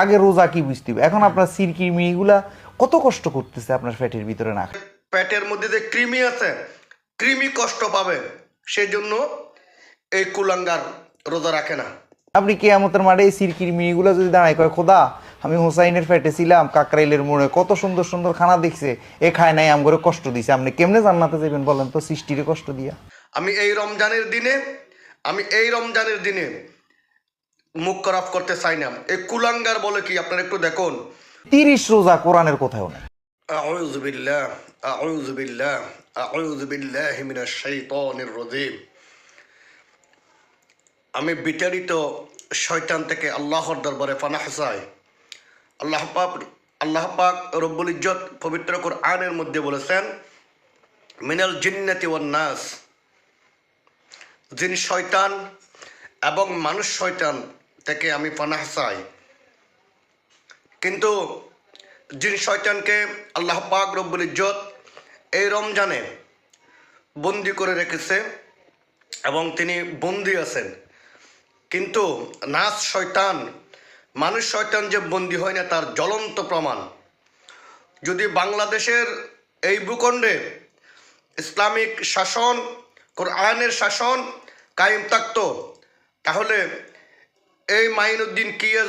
আগে রোজা কি বুঝতে হবে? এখন আপনার সিরকি মেয়েগুলা কত কষ্ট করতেছে আপনার ফ্যাটের ভিতরে না খেয়ে। পেটের মধ্যে যে কৃমি আছে কৃমি কষ্ট পাবে সেই জন্য এই কুলাঙ্গার রোজা রাখে না। আপনি কেয়ামতের মাঠে এই সিরকির মেয়েগুলা যদি দাঁড়ায় কয় খোদা আমি হোসাইনের ফ্যাটে ছিলাম কাকরাইলের মোড়ে কত সুন্দর সুন্দর খানা দেখছে এ খায় নাই আমগরে কষ্ট দিছে আপনি কেমনে জান্নাতে যাবেন বলেন তো সৃষ্টিরে কষ্ট দিয়া? আমি এই রমজানের দিনে আমি এই রমজানের দিনে মুখ খরাপ করতে চাই না এই কুলাঙ্গার বলে কি আপনারা একটু দেখুন তিরিশ রোজা কোরআনের কোথাও নেই أعوذ بالله أعوذ بالله أعوذ بالله من الشيطان الرجيم আমি বিতাড়িত শয়তান থেকে আল্লাহর দরবারে পানাহ চাই আল্লাহ পাক আল্লাহ পাক রব্বুল ইজ্জত পবিত্র কোরআনের মধ্যে বলেছেন মিনাল জিন্নাতি ওয়ান নাস জিন শয়তান এবং মানুষ শয়তান থেকে আমি পানাহ চাই। কিন্তু জিন শয়তানকে আল্লাহ পাক রব্বুল ইজ্জত এই রমজানে বন্দি করে রেখেছে এবং তিনি বন্দি আছেন। কিন্তু নাচ শয়তান, মানুষ শয়তান যে বন্দি হয় না, তার জ্বলন্ত প্রমাণ। যদি বাংলাদেশের এই ভূখণ্ডে ইসলামিক শাসন, কোরআনের শাসন কায়েম থাকতো, তাহলে এই মাইনুদ্দিন কিয়ে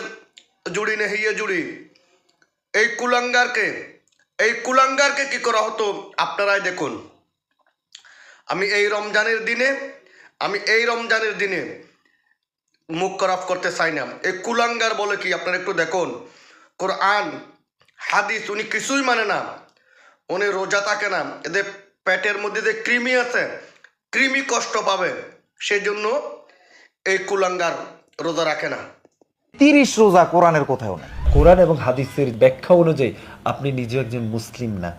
জুড়ি নে, হিয়ে জুড়ি। এই কুলাঙ্গারকে এই কুলাঙ্গারকে কি করা হতো? আপনারাই দেখুন। আমি এই রমজানের দিনে, আমি এই রমজানের দিনে মুখ খরাপ করতে চাই না। এই কুলাঙ্গার বলে কি? আপনারা একটু দেখুন। কোরআন, হাদিস, উনি কিছুই মানে না। উনি রোজা থাকে না। এদের পেটের মধ্যে যে কৃমি আছে, কৃমি কষ্ট পাবে। সেই জন্য এই কুলাঙ্গার রোজা রাখে না। তিরিশ রোজা কোরআনের কোথাও নেই। কোরআন এবং হাদিসের ব্যাখ্যা অনুযায়ী আপনি নিজেও একজন মুসলিম না।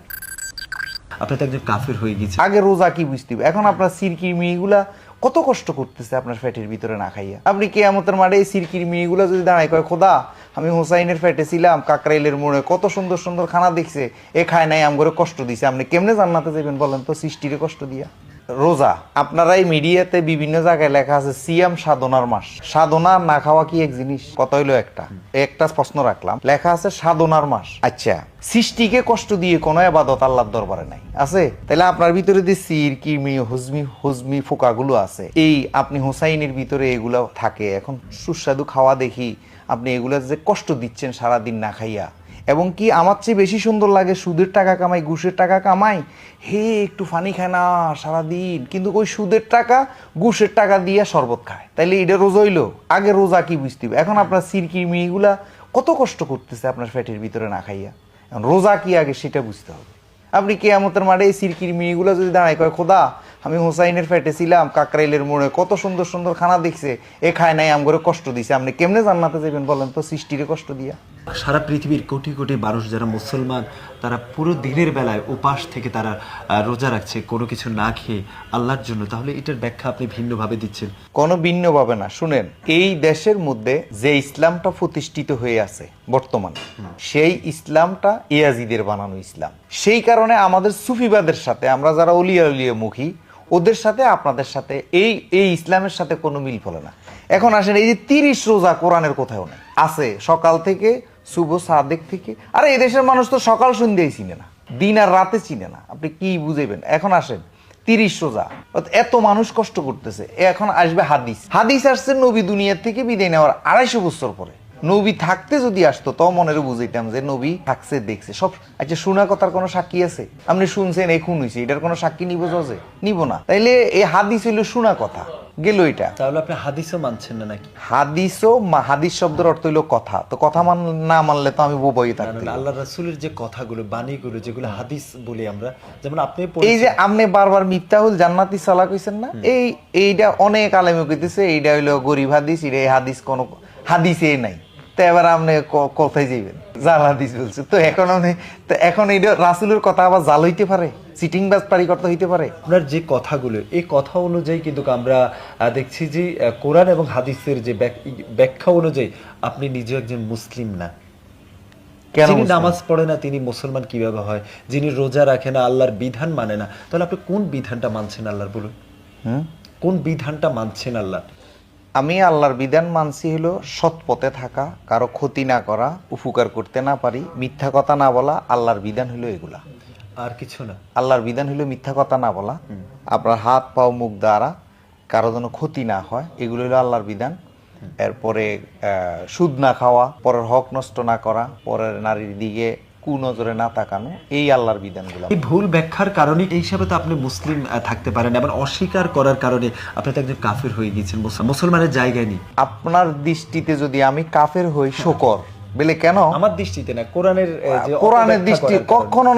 আপনি তো একজন কাফির হয়ে গেছেন। আগে রোজা কি বুঝতে হবে? এখন আপনার সিরকির মেয়েগুলা কত কষ্ট করতেছে আপনার ফ্যাটের ভিতরে না খাইয়া। আপনি কেয়ামতের মাঠে এই সিরকির মেয়েগুলা যদি দাঁড়ায় কয় খোদা আমি হোসাইনের ফ্যাটে ছিলাম কাকরাইলের মোড়ে কত সুন্দর সুন্দর খানা দেখছে এ খায় নাই আমগরে কষ্ট দিছে আপনি কেমনে জান্নাতে যাবেন বলেন তো সৃষ্টিরে কষ্ট দিয়া? রোজা, আপনারা এই মিডিয়াতে বিভিন্ন জায়গায় লেখা আছে, সিয়াম সাধনার মাস। সাধনা না খাওয়া কি এক জিনিস? কত হইল একটা। একটা প্রশ্ন রাখলাম। লেখা আছে, সাধনার মাস। আচ্ছা সৃষ্টিকে কষ্ট দিয়ে কোনো আবাদত আল্লাহর দরবারে নাই। আছে? তাহলে আপনার ভিতরে যে সির, কিমি, হুজমি হুজমি ফোকাগুলো আছে, এই আপনি হোসাইনের ভিতরে এগুলো থাকে। এখন সুস্বাদু খাওয়া দেখি, আপনি এগুলা যে কষ্ট দিচ্ছেন সারাদিন না খাইয়া এবং কি আমার চেয়ে বেশি সুন্দর লাগে সুদের টাকা কামাই, ঘুষের টাকা কামাই? হে, একটু ফানি খায় না, সারাদিন। কিন্তু ওই সুদের টাকা, ঘুষের টাকা দিয়ে শরবত খায়। তাইলে এটা রোজা হইল? আগে রোজা কি বুঝতে এখন আপনার সিরকির মেয়েগুলা কত কষ্ট করতেছে আপনার ফ্যাটের ভিতরে না খাইয়া। এখন রোজা কি আগে সেটা বুঝতে হবে। আপনি কেয়ামতের মাঠে এই সিরকির মেয়েগুলো যদি দাঁড়ায় কয়, খোদা, আমি হোসাইনের ফ্যাটে ছিলাম, কাকরাইলের মোড়ে কত সুন্দর সুন্দর খানা দেখছে, এ খায় নাই, আমগরে কষ্ট দিছে। আপনি কেমনে জান্নাতে যাবেন বলেন তো, সৃষ্টিরে কষ্ট দিয়া? সারা পৃথিবীর কোটি কোটি মানুষ যারা মুসলমান তারা পুরো দিনের বেলায় উপাস থেকে তারা রোজা রাখছে কোনো কিছু না খেয়ে আল্লাহর জন্য। তাহলে এটার ব্যাখ্যা আপনি ভিন্নভাবে দিচ্ছেন। কোনো ভিন্ন পাবে না। শুনেন এই দেশের মধ্যে যে ইসলামটা প্রতিষ্ঠিত হয়ে আছে বর্তমানে সেই ইসলামটা ইয়াজিদের বানানো ইসলাম। সেই কারণে আমাদের সুফিবাদের সাথে আমরা যারা অলিয়া উলিয়া মুখী ওদের সাথে আপনাদের সাথে এই এই ইসলামের সাথে কোনো মিল ফলে না। এখন আসেন এই যে তিরিশ রোজা কোরআনের কোথাও নেই। আছে সকাল থেকে শুভ সাদেক থেকে। আরে, এই দেশের মানুষ তো সকাল সন্ধ্যায় চিনে না, দিন আর রাতে চিনে না। আপনি কি বুঝেবেন এখন আসেন, তিরিশ অর্থাৎ এত মানুষ কষ্ট করতেছে এখন আসবে হাদিস। হাদিস আসছে নবী দুনিয়ার থেকে বিদায় নেওয়ার আড়াইশো বছর পরে। নবী থাকতে যদি আসতো তো মনের বুঝাইতাম যে নবী থাকছে, দেখছে। সব আচ্ছা শোনা কথার কোনো সাক্ষী আছে? আপনি শুনছেন এই খুন হয়েছে এটার কোনো সাক্ষী নিব যে নিব না। তাইলে এই হাদিস হইল শোনা কথা। গেল এটা। তাহলে আপনি হাদিসও মানছেন না নাকি? হাদিসও হাদিস শব্দের অর্থ হইল কথা। তো কথা মান না মানলে তো আমি বোবাই থাকতে কারণ আল্লাহ রাসূলের যে কথাগুলো বাণীগুলো যেগুলো হাদিস বলি আমরা যেমন আপনি এই যে আপনি বারবার মিথ্যাহুল জান্নাতি সালা কইছেন না এই এইটা অনেক আলেমে কইতেছে এইটা হইল গরিব হাদিস এটা এই হাদিস কোন হাদিসে নাই। তো এবার আপনি কোথায় যাইবেন। বলছে। তো এখন আপনি তো এখন এইটা রাসুলের কথা আবার জাল হইতে পারে? সিটিং বাস পারি করতে হইতে পারে? আপনার যে কথাগুলো এই কথা অনুযায়ী কিন্তু আমরা দেখছি যে কোরআন এবং হাদিসের যে ব্যাখ্যা অনুযায়ী আপনি নিজে একজন মুসলিম না। কেন যিনি নামাজ পড়ে না তিনি মুসলমান কীভাবে হয়? যিনি রোজা রাখে না আল্লাহর বিধান মানে না। তাহলে আপনি কোন বিধানটা মানছেন আল্লাহর বলুন। হুম? কোন বিধানটা মানছেন আল্লাহ? আমি আল্লাহর বিধান মানছি হলো সৎ পথে থাকা কারও ক্ষতি না করা উপকার করতে না পারি মিথ্যা কথা না বলা আল্লাহর বিধান হলো এগুলা। আর কিছু না। আল্লাহর বিধান হলো মিথ্যা কথা না বলা। আপনার হাত পাও মুখ দ্বারা কারও যেন ক্ষতি না হয় এগুলো হলো আল্লাহর বিধান। এরপরে সুদ না খাওয়া পরের হক নষ্ট না করা পরের নারীর দিকে কুনজরে না তাকানো এই আল্লাহর বিধানগুলো। এই ভুল ব্যাখ্যার কারণে এই হিসাবে তো আপনি মুসলিম থাকতে পারেন এবং অস্বীকার করার কারণে আপনি তো একজন কাফের হয়ে গিয়েছেন মুসলমানের জায়গায় নেই। আপনার দৃষ্টিতে যদি আমি কাফের হই শকর। বলে কেন? আমার দৃষ্টিতে না কোরআনের কোরআনের দৃষ্টি কখনো না